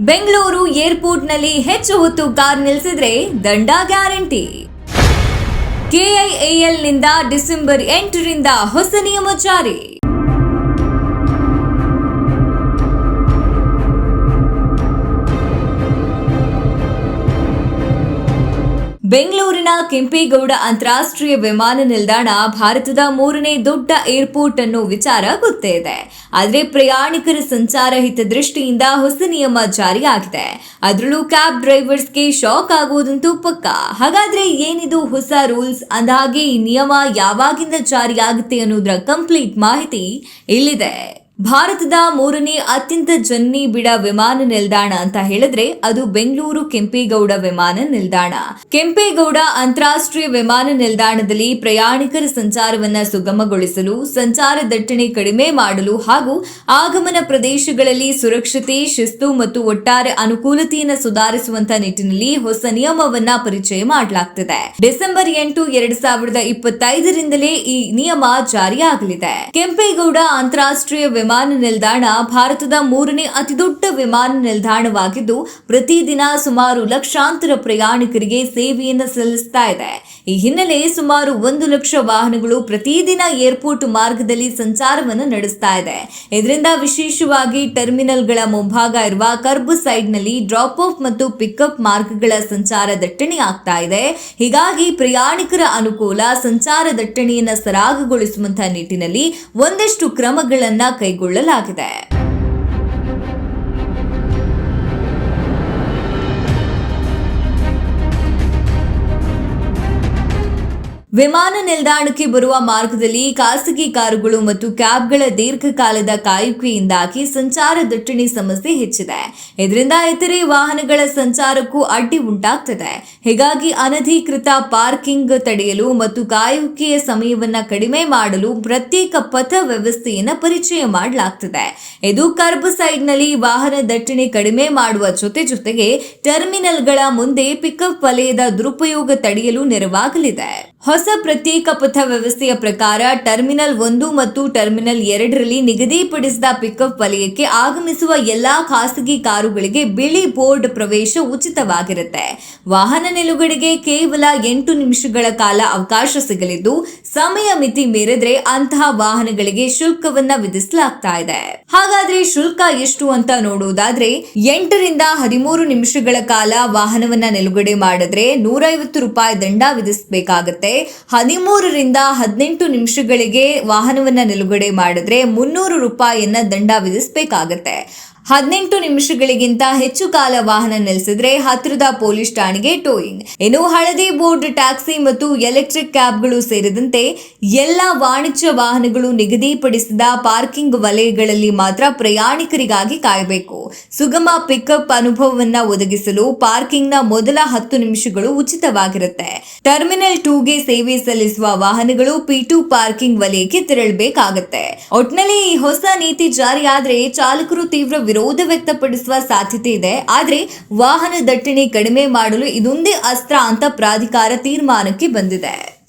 ಬೆಂಗಳೂರು ಏರ್ಪೋರ್ಟ್ನಲ್ಲಿ ಹೆಚ್ಚು ಹೊತ್ತು ಕಾರ್ ನಿಲ್ಲಿಸಿದ್ರೆ ದಂಡ ಗ್ಯಾರಂಟಿ. ಕೆಐಎಎಲ್ನಿಂದ ಡಿಸೆಂಬರ್ ಎಂಟರಿಂದ ಹೊಸ ನಿಯಮ ಜಾರಿ. ಬೆಂಗಳೂರಿನ ಕೆಂಪೇಗೌಡ ಅಂತಾರಾಷ್ಟ್ರೀಯ ವಿಮಾನ ನಿಲ್ದಾಣ ಭಾರತದ ಮೂರನೇ ದೊಡ್ಡ ಏರ್ಪೋರ್ಟ್ ಅನ್ನೋ ವಿಚಾರ ಗೊತ್ತೇ ಇದೆ. ಆದರೆ ಪ್ರಯಾಣಿಕರ ಸಂಚಾರ ಹಿತದೃಷ್ಟಿಯಿಂದ ಹೊಸ ನಿಯಮ ಜಾರಿಯಾಗಿದೆ. ಅದರಲ್ಲೂ ಕ್ಯಾಬ್ ಡ್ರೈವರ್ಸ್ಗೆ ಶಾಕ್ ಆಗುವುದಂತೂ ಪಕ್ಕ. ಹಾಗಾದ್ರೆ ಏನಿದು ಹೊಸ ರೂಲ್ಸ್? ಅಂದಹಾಗೆ ಈ ನಿಯಮ ಯಾವಾಗಿಂದ ಜಾರಿಯಾಗುತ್ತೆ ಅನ್ನೋದರ ಕಂಪ್ಲೀಟ್ ಮಾಹಿತಿ ಇಲ್ಲಿದೆ. ಭಾರತದ ಮೂರನೇ ಅತ್ಯಂತ ಜನ್ನಿ ಬಿಡ ವಿಮಾನ ನಿಲ್ದಾಣ ಅಂತ ಹೇಳಿದ್ರೆ ಅದು ಬೆಂಗಳೂರು ಕೆಂಪೇಗೌಡ ವಿಮಾನ ನಿಲ್ದಾಣ. ಕೆಂಪೇಗೌಡ ಅಂತಾರಾಷ್ಟ್ರೀಯ ವಿಮಾನ ನಿಲ್ದಾಣದಲ್ಲಿ ಪ್ರಯಾಣಿಕರ ಸಂಚಾರವನ್ನ ಸುಗಮಗೊಳಿಸಲು, ಸಂಚಾರ ದಟ್ಟಣೆ ಕಡಿಮೆ ಮಾಡಲು ಹಾಗೂ ಆಗಮನ ಪ್ರದೇಶಗಳಲ್ಲಿ ಸುರಕ್ಷತೆ, ಶಿಸ್ತು ಮತ್ತು ಒಟ್ಟಾರೆ ಅನುಕೂಲತೆಯನ್ನು ಸುಧಾರಿಸುವಂತ ನಿಟ್ಟಿನಲ್ಲಿ ಹೊಸ ನಿಯಮವನ್ನ ಪರಿಚಯ ಮಾಡಲಾಗ್ತಿದೆ. ಡಿಸೆಂಬರ್ ಎಂಟು ಎರಡ್ ಸಾವಿರದ ಇಪ್ಪತ್ತೈದರಿಂದಲೇ ಈ ನಿಯಮ ಜಾರಿಯಾಗಲಿದೆ. ಕೆಂಪೇಗೌಡ ಅಂತಾರಾಷ್ಟ್ರೀಯ ನಿಲ್ದಾಣ ಭಾರತದ ಮೂರನೇ ಅತಿದೊಡ್ಡ ವಿಮಾನ ನಿಲ್ದಾಣವಾಗಿದ್ದು, ಪ್ರತಿದಿನ ಸುಮಾರು ಲಕ್ಷಾಂತರ ಪ್ರಯಾಣಿಕರಿಗೆ ಸೇವೆಯನ್ನು ಸಲ್ಲಿಸ್ತಾ ಇದೆ. ಈ ಹಿನ್ನೆಲೆ ಸುಮಾರು ಒಂದು ಲಕ್ಷ ವಾಹನಗಳು ಪ್ರತಿದಿನ ಏರ್ಪೋರ್ಟ್ ಮಾರ್ಗದಲ್ಲಿ ಸಂಚಾರವನ್ನು ನಡೆಸ್ತಾ ಇದೆ. ಇದರಿಂದ ವಿಶೇಷವಾಗಿ ಟರ್ಮಿನಲ್ಗಳ ಮುಂಭಾಗ ಇರುವ ಕರ್ಬ್ ಸೈಡ್ನಲ್ಲಿ ಡ್ರಾಪ್ ಆಫ್ ಮತ್ತು ಪಿಕಪ್ ಮಾರ್ಗಗಳ ಸಂಚಾರ ದಟ್ಟಣೆ ಆಗ್ತಾ ಇದೆ. ಹೀಗಾಗಿ ಪ್ರಯಾಣಿಕರ ಅನುಕೂಲ, ಸಂಚಾರ ದಟ್ಟಣೆಯನ್ನು ಸರಾಗಗೊಳಿಸುವಂತಹ ನಿಟ್ಟಿನಲ್ಲಿ ಒಂದಷ್ಟು ಕ್ರಮಗಳನ್ನು ಕ್ರಮಗಳನ್ನ கொள்ளலாಗಿದೆ ವಿಮಾನ ನಿಲ್ದಾಣಕ್ಕೆ ಬರುವ ಮಾರ್ಗದಲ್ಲಿ ಖಾಸಗಿ ಕಾರುಗಳು ಮತ್ತು ಕ್ಯಾಬ್ಗಳ ದೀರ್ಘಕಾಲದ ಕಾಯುವಿಕೆಯಿಂದಾಗಿ ಸಂಚಾರ ದಟ್ಟಣೆ ಸಮಸ್ಯೆ ಹೆಚ್ಚಿದೆ. ಇದರಿಂದ ಇತರೆ ವಾಹನಗಳ ಸಂಚಾರಕ್ಕೂ ಅಡ್ಡಿ ಉಂಟಾಗ್ತದೆ. ಹೀಗಾಗಿ ಅನಧಿಕೃತ ಪಾರ್ಕಿಂಗ್ ತಡೆಯಲು ಮತ್ತು ಕಾಯುವಿಕೆಯ ಸಮಯವನ್ನು ಕಡಿಮೆ ಮಾಡಲು ಪ್ರತ್ಯೇಕ ಪಥ ವ್ಯವಸ್ಥೆಯನ್ನು ಪರಿಚಯ ಮಾಡಲಾಗ್ತದೆ. ಇದು ಕರ್ಬ್ ಸೈಡ್ನಲ್ಲಿ ವಾಹನ ದಟ್ಟಣೆ ಕಡಿಮೆ ಮಾಡುವ ಜೊತೆ ಜೊತೆಗೆ ಟರ್ಮಿನಲ್ಗಳ ಮುಂದೆ ಪಿಕಪ್ ವಲಯದ ದುರುಪಯೋಗ ತಡೆಯಲು ನೆರವಾಗಲಿದೆ. ಹೊಸ ಪ್ರತ್ಯೇಕ ಪಥ ವ್ಯವಸ್ಥೆಯ ಪ್ರಕಾರ ಟರ್ಮಿನಲ್ ಒಂದು ಮತ್ತು ಟರ್ಮಿನಲ್ ಎರಡರಲ್ಲಿ ನಿಗದಿಪಡಿಸಿದ ಪಿಕಪ್ ವಲಯಕ್ಕೆ ಆಗಮಿಸುವ ಎಲ್ಲಾ ಖಾಸಗಿ ಕಾರುಗಳಿಗೆ ಬಿಳಿ ಬೋರ್ಡ್ ಪ್ರವೇಶ ಉಚಿತವಾಗಿರುತ್ತೆ. ವಾಹನ ನಿಲುಗಡೆಗೆ ಕೇವಲ ಎಂಟು ನಿಮಿಷಗಳ ಕಾಲ ಅವಕಾಶ ಸಿಗಲಿದ್ದು, ಸಮಯ ಮಿತಿ ಮೀರಿದ್ರೆ ಅಂತಹ ವಾಹನಗಳಿಗೆ ಶುಲ್ಕವನ್ನ ವಿಧಿಸಲಾಗ್ತಾ ಇದೆ. ಹಾಗಾದ್ರೆ ಶುಲ್ಕ ಎಷ್ಟು ಅಂತ ನೋಡುವುದಾದ್ರೆ ಎಂಟರಿಂದ ಹದಿಮೂರು ನಿಮಿಷಗಳ ಕಾಲ ವಾಹನವನ್ನ ನಿಲುಗಡೆ ಮಾಡಿದ್ರೆ ನೂರೈವತ್ತು ರೂಪಾಯಿ ದಂಡ ವಿಧಿಸಬೇಕಾಗತ್ತೆ. ಹದಿಮೂರರಿಂದ ಹದಿನೆಂಟು ನಿಮಿಷಗಳಿಗೆ ವಾಹನವನ್ನ ನಿಲುಗಡೆ ಮಾಡಿದ್ರೆ ಮುನ್ನೂರು ರೂಪಾಯಿಯನ್ನ ದಂಡ ವಿಧಿಸಬೇಕಾಗತ್ತೆ. ಹದಿನೆಂಟು ನಿಮಿಷಗಳಿಗಿಂತ ಹೆಚ್ಚು ಕಾಲ ವಾಹನ ನಿಲ್ಲಿಸಿದ್ರೆ ಹತ್ತಿರದ ಪೊಲೀಸ್ ಠಾಣೆಗೆ ಟೋಯಿಂಗ್. ಇನ್ನು ಹಳದಿ ಬೋರ್ಡ್ ಟ್ಯಾಕ್ಸಿ ಮತ್ತು ಎಲೆಕ್ಟ್ರಿಕ್ ಕ್ಯಾಬ್ಗಳು ಸೇರಿದಂತೆ ಎಲ್ಲ ವಾಣಿಜ್ಯ ವಾಹನಗಳು ನಿಗದಿಪಡಿಸಿದ ಪಾರ್ಕಿಂಗ್ ವಲಯಗಳಲ್ಲಿ ಮಾತ್ರ ಪ್ರಯಾಣಿಕರಿಗಾಗಿ ಕಾಯಬೇಕು. ಸುಗಮ ಪಿಕಪ್ ಅನುಭವವನ್ನ ಒದಗಿಸಲು ಪಾರ್ಕಿಂಗ್ನ ಮೊದಲ ಹತ್ತು ನಿಮಿಷಗಳು ಉಚಿತವಾಗಿರುತ್ತೆ. ಟರ್ಮಿನಲ್ ಟೂಗೆ ಸೇವೆ ಸಲ್ಲಿಸುವ ವಾಹನಗಳು ಪಿ ಟು ಪಾರ್ಕಿಂಗ್ ವಲಯಕ್ಕೆ ತೆರಳಬೇಕಾಗತ್ತೆ. ಒಟ್ನಲ್ಲಿ ಈ ಹೊಸ ನೀತಿ ಜಾರಿಯಾದ್ರೆ ಚಾಲಕರು ತೀವ್ರ ವಿರೋಧ ವ್ಯಕ್ತಪಡಿಸುವ ಸಾಧ್ಯತೆ ಇದೆ. ಆದರೆ ವಾಹನ ದಟ್ಟಣೆ ಕಡಿಮೆ ಮಾಡಲು ಇದೊಂದೇ ಅಸ್ತ್ರ ಅಂತ ಪ್ರಾಧಿಕಾರ ತೀರ್ಮಾನಕ್ಕೆ ಬಂದಿದೆ.